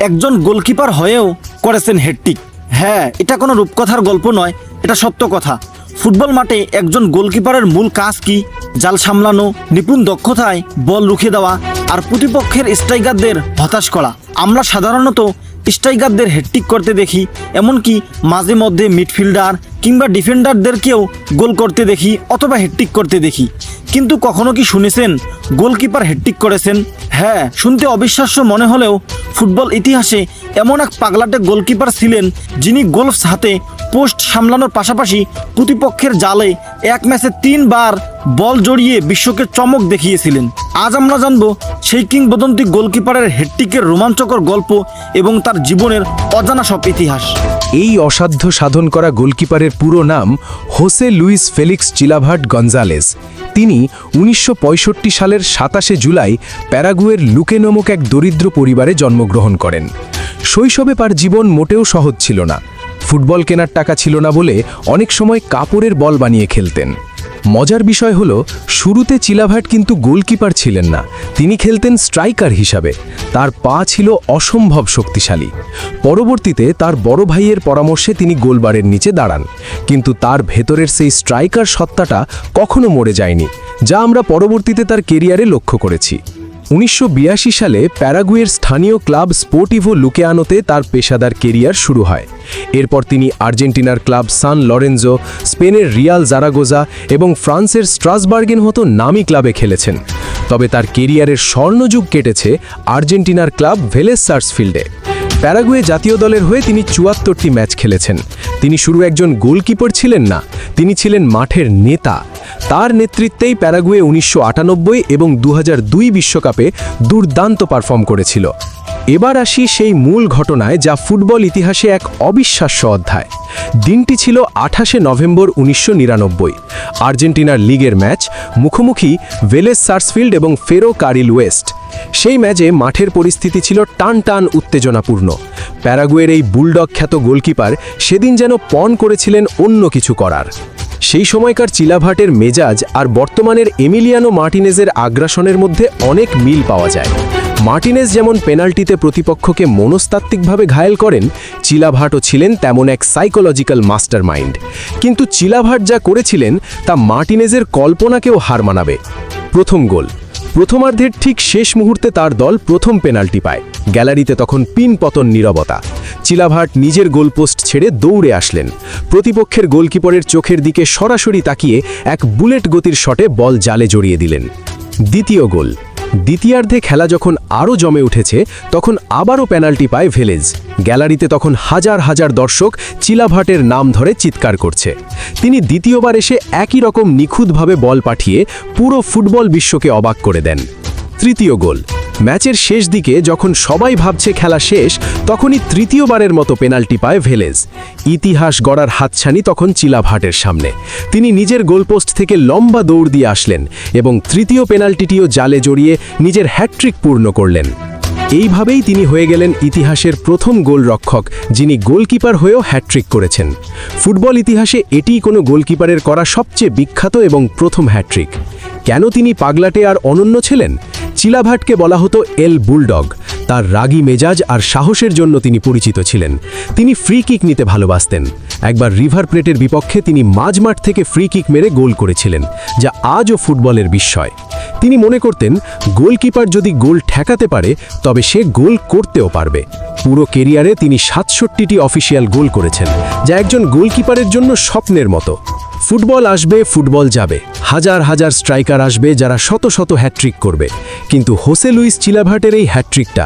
একজন গোলকিপার হয়েও করেছেন হেডটিক হ্যাঁ এটা কোনো রূপকথার গল্প নয়, এটা সত্য কথা। ফুটবল মাঠে একজন গোলকিপারের মূল কাজ কি? জাল সামলানো, নিপুণ দক্ষতায় বল রুখে দেওয়া আর প্রতিপক্ষের স্ট্রাইকারদের হতাশ করা। আমরা সাধারণত স্ট্রাইকারদের হেডটিক করতে দেখি, এমনকি মাঝে মধ্যে মিডফিল্ডার কিংবা ডিফেন্ডারদেরকেও গোল করতে দেখি অথবা হেডটিক করতে দেখি। কিন্তু কখনো কি শুনেছেন, গোলকিপার হেডটিক করেছেন? হ্যাঁ শুনতে অবিশ্বাস্য মনে হলেও ফুটবল ইতিহাসে এমন এক পাগলাটে গোলকিপার ছিলেন যিনি গোলফস হাতে পোস্ট সামলানোর পাশাপাশি প্রতিপক্ষের জালে এক ম্যাচে তিনবার বল জড়িয়ে বিশ্বকে চমক দেখিয়েছিলেন। আজ আমরা জানব সেই কিংবদন্তি গোলকিপারের হেডটিকের রোমাঞ্চকর গল্প এবং তার জীবনের অজানা সব ইতিহাস। এই অসাধ্য সাধন করা গোলকিপারের পুরো নাম Jose Luis Felix Chilavert Gonzalez তিনি উনিশশো পঁয়ষট্টি সালের সাতাশে জুলাই প্যারাগুয়ের লুকে নামক এক দরিদ্র পরিবারে জন্মগ্রহণ করেন। শৈশবে তার জীবন মোটেও সহজ ছিল না। ফুটবল কেনার টাকা ছিল না বলে অনেক সময় কাপড়ের বল বানিয়ে খেলতেন। মজার বিষয় হলো, শুরুতে চিলাভাট কিন্তু গোলকিপার ছিলেন না। তিনি খেলতেন স্ট্রাইকার হিসাবে। তার পা ছিল অসম্ভব শক্তিশালী। পরবর্তীতে তার বড় ভাইয়ের পরামর্শে তিনি গোলবারের নিচে দাঁড়ান। কিন্তু তার ভেতরের সেই স্ট্রাইকার সত্তাটা কখনো মরে যায়নি, যা আমরা পরবর্তীতে তার কেরিয়ারে লক্ষ্য করেছি। উনিশশো বিরাশি সালে প্যারাগুয়ের স্থানীয় ক্লাব স্পোর্টিভো লুকেয়ানোতে তার পেশাদার কেরিয়ার শুরু হয়। এরপর তিনি আর্জেন্টিনার ক্লাব সান লরেন্জো, স্পেনের রিয়াল জারাগোজা এবং ফ্রান্সের স্ট্রাসবার্গেন মতো নামি ক্লাবে খেলেছেন। তবে তার কেরিয়ারের স্বর্ণযুগ কেটেছে আর্জেন্টিনার ক্লাব ভেলেস সার্সফিল্ডে প্যারাগুয়ে জাতীয় দলের হয়ে তিনি চুয়াত্তরটি ম্যাচ খেলেছেন। তিনি শুরু একজন গোলকিপার ছিলেন না, তিনি ছিলেন মাঠের নেতা। তার নেতৃত্বেই প্যারাগুয়ে উনিশশো আটানব্বই এবং দু বিশ্বকাপে দুর্দান্ত পারফর্ম করেছিল। এবার আসি সেই মূল ঘটনায় যা ফুটবল ইতিহাসে এক অবিশ্বাস্য অধ্যায়। দিনটি ছিল আঠাশে নভেম্বর উনিশশো নিরানব্বই। আর্জেন্টিনার লিগের ম্যাচ, মুখোমুখি ভেলেস সার্সফিল্ড এবং ফেরো কারিল ওয়েস্ট। সেই ম্যাচে মাঠের পরিস্থিতি ছিল টান টান উত্তেজনাপূর্ণ। প্যারাগুয়ের এই বুলডগ খ্যাত গোলকিপার সেদিন যেন পণ করেছিলেন অন্য কিছু করার। সেই সময়কার চিলাভাটের মেজাজ আর বর্তমানের এমিলিয়ানো মার্টিনেজের আগ্রাসনের মধ্যে অনেক মিল পাওয়া যায়। মার্টিনেজ যেমন পেনাল্টিতে প্রতিপক্ষকে মনস্তাত্ত্বিকভাবে ঘায়েল করেন, চিলাভাটও ছিলেন তেমন এক সাইকোলজিক্যাল মাস্টার মাইন্ড কিন্তু চিলাভাট যা করেছিলেন, তা মার্টিনেজের কল্পনাকেও হার মানাবে। প্রথম গোল। প্রথমার্ধের ঠিক শেষ মুহূর্তে তার দল প্রথম পেনাল্টি পায়। গ্যালারিতে তখন পিন পতন নিরবতা। চিলাভাট নিজের গোলপোস্ট ছেড়ে দৌড়ে আসলেন। প্রতিপক্ষের গোলকিপারের চোখের দিকে সরাসরি তাকিয়ে এক বুলেট গতির শটে বল জালে জড়িয়ে দিলেন। দ্বিতীয় গোল। দ্বিতীয়ার্ধে খেলা যখন আরও জমে উঠেছে, তখন আবারও পেনাল্টি পায় ভেলেজ। গ্যালারিতে তখন হাজার হাজার দর্শক চিলাভাটের নাম ধরে চিৎকার করছে। তিনি দ্বিতীয়বার এসে একই রকম নিখুঁতভাবে বল পাঠিয়ে পুরো ফুটবল বিশ্বকে অবাক করে দেন। তৃতীয় গোল। ম্যাচের শেষ দিকে যখন সবাই ভাবছে খেলা শেষ, তখনই তৃতীয়বারের মতো পেনাল্টি পায় ভেলেজ। ইতিহাস গড়ার হাতছানি তখন চিলাভাটের সামনে। তিনি নিজের গোলপোস্ট থেকে লম্বা দৌড় দিয়ে আসলেন এবং তৃতীয় পেনাল্টিটিও জালে জড়িয়ে নিজের হ্যাট্রিক পূর্ণ করলেন। এইভাবেই তিনি হয়ে গেলেন ইতিহাসের প্রথম গোলরক্ষক, যিনি গোলকিপার হয়েও হ্যাট্রিক করেছেন। ফুটবল ইতিহাসে এটিই কোনো গোলকিপারের করা সবচেয়ে বিখ্যাত এবং প্রথম হ্যাট্রিক কেন তিনি পাগলাটে আর অনন্য ছিলেন? চিলাভাটকে বলা হতো এল বুলডগ। তার রাগি মেজাজ আর সাহসের জন্য তিনি পরিচিত ছিলেন। তিনি ফ্রি কিক নিতে ভালোবাসতেন। একবার রিভার প্লেটের বিপক্ষে তিনি মাঝমাঠ থেকে ফ্রি কিক মেরে গোল করেছিলেন, যা আজও ফুটবলের বিস্ময়। তিনি মনে করতেন, গোলকিপার যদি গোল ঠেকাতে পারে, তবে সে গোল করতেও পারবে। পুরো কেরিয়ারে তিনি সাতষট্টিটি অফিসিয়াল গোল করেছেন, যা একজন গোলকিপারের জন্য স্বপ্নের মতো। ফুটবল আসবে, ফুটবল যাবে। হাজার হাজার স্ট্রাইকার আসবে যারা শত শত হ্যাট্রিক করবে। কিন্তু হোসে লুইস চিলাভাটের এই হ্যাট্রিকটা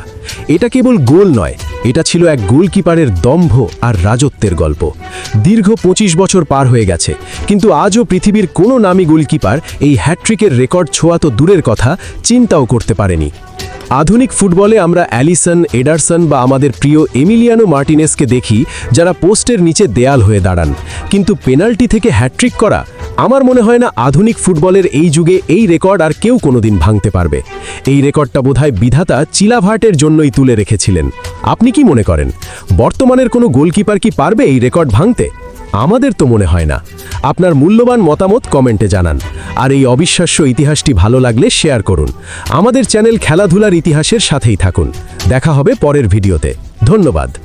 এটা কেবল গোল নয়, এটা ছিল এক গোলকিপারের দম্ভ আর রাজত্বের গল্প। দীর্ঘ ২৫ বছর পার হয়ে গেছে, কিন্তু আজও পৃথিবীর কোনো নামী গোলকিপার এই হ্যাট্রিকের রেকর্ড ছোঁয়া তো দূরের কথা, চিন্তাও করতে পারেনি। আধুনিক ফুটবলে আমরা অ্যালিসন, এডারসন বা আমাদের প্রিয় এমিলিয়ানো মার্টিনেসকে দেখি যারা পোস্টের নিচে দেয়াল হয়ে দাঁড়ান। কিন্তু পেনাল্টি থেকে হ্যাট্রিক করা, আমার মনে হয় না আধুনিক ফুটবলের এই যুগে এই রেকর্ড আর কেউ কোনোদিন ভাঙতে পারবে। এই রেকর্ডটা বোধহয় বিধাতা চিলাভার্টের জন্যই তুলে রেখেছিলেন। আপনি কি মনে করেন, বর্তমানের কোনো গোলকিপার কি পারবে এই রেকর্ড ভাঙতে? আমাদের তো মনে হয় না। আপনার মূল্যবান মতামত কমেন্টে জানান। আর এই অবিশ্বাস্য ইতিহাসটি ভালো লাগলে শেয়ার করুন। আমাদের চ্যানেল খেলাধুলার ইতিহাসের সাথেই থাকুন। দেখা হবে পরের ভিডিওতে। ধন্যবাদ।